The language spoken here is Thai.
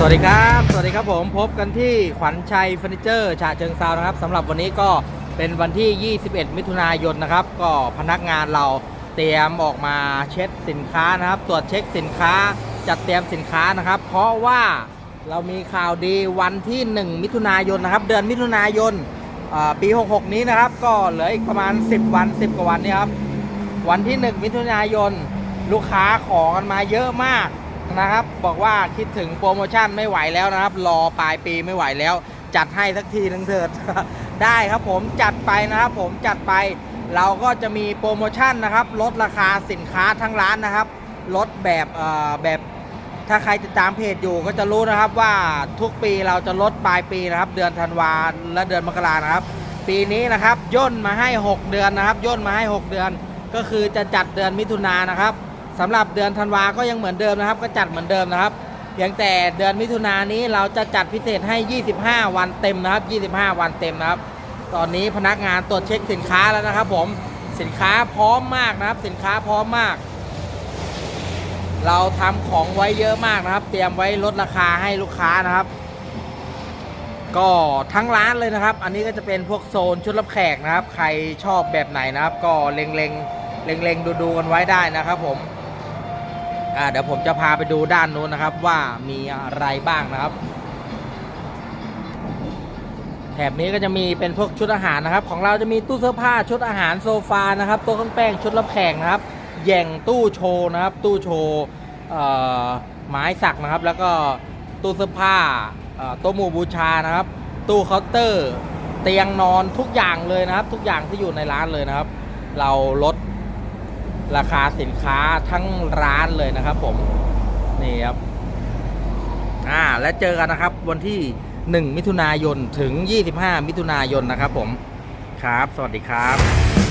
สวัสดีครับ สวัสดีครับผมพบกันที่ขวัญชัยเฟอร์นิเจอร์ฉะเชิงเซานะครับสำหรับวันนี้ก็เป็นวันที่ 21 มิถุนายนนะครับ ก็พนักงานเราเตรียมออกมาเช็ดสินค้านะครับ ตรวจเช็คสินค้าจัดเตรียมสินค้านะครับ เพราะว่าเรามีข่าวดีวันที่ 1 มิถุนายนนะครับ เดือนมิถุนายนปี 66 นี้นะครับ ก็เหลืออีกประมาณ 10 วัน 10 กว่าวันนี้ครับวันที่ 1 มิถุนายนลูกค้าขอกันมาเยอะมาก นะครับ บอกว่าคิดถึงโปรโมชั่นไม่ไหวแล้วนะครับ รอปลายปีไม่ไหวแล้ว จัดให้สักทีนึงเถิดได้ครับผมจัดไปนะครับ ผมจัดไป เราก็จะมีโปรโมชั่นนะครับ ลดราคาสินค้าทั้งร้านนะครับ ลดแบบแบบถ้าใครติดตามเพจอยู่ก็จะรู้นะครับว่าทุกปีเราจะลดปลายปีนะครับ เดือนธันวาและเดือนมกรานะครับ ปีนี้นะครับย่นมาให้ 6 เดือนนะครับ ย่นมาให้ 6 เดือน ก็คือจะจัดเดือนมิถุนายนนะครับ สำหรับเดือนธันวาก็ยังเหมือนเดิมนะครับ ก็จัดเหมือนเดิมนะครับเพียงแต่เดือนมิถุนายนนี้เราจะจัดพิเศษให้ 25 วันเต็มนะครับ 25 วันเต็มนะครับ ตอนนี้พนักงานตรวจเช็คสินค้าแล้วนะครับ ผมสินค้าพร้อมมากนะครับ สินค้าพร้อมมาก เราทำของไว้เยอะมากนะครับ เตรียมไว้ลดราคาให้ลูกค้านะครับ ก็ทั้งร้านเลยนะครับ อันนี้ก็จะเป็นพวกโซนชุดรับแขกนะครับ ใครชอบแบบไหนนะครับ ก็เล็งเล็งเล็งเล็งดูดูกันไว้ได้นะครับ ผม เดี๋ยวผมจะพาไปดูด้านนู้นนะครับว่ามีอะไรบ้างนะครับ แถบนี้ก็จะมีเป็นพวกชุดอาหารนะครับ ของเราจะมีตู้เสื้อผ้าชุดอาหารโซฟานะครับโต๊ะเครื่องแป้งชุดรับแขกนะครับแย่งตู้โชว์นะครับ ตู้โชว์ไม้สักนะครับ แล้วก็ตู้เสื้อผ้าโต๊ะหมู่บูชานะครับ ตู้เคาน์เตอร์ เตียงนอนทุกอย่างเลยนะครับ ทุกอย่างที่อยู่ในร้านเลยนะครับ เราลด ราคาสินค้าทั้งร้านเลยนะครับ ผมนี่ครับอ่าและเจอกันนะครับ วันที่ 1 มิถุนายนถึง 25 มิถุนายนนะครับ ผมครับ สวัสดีครับ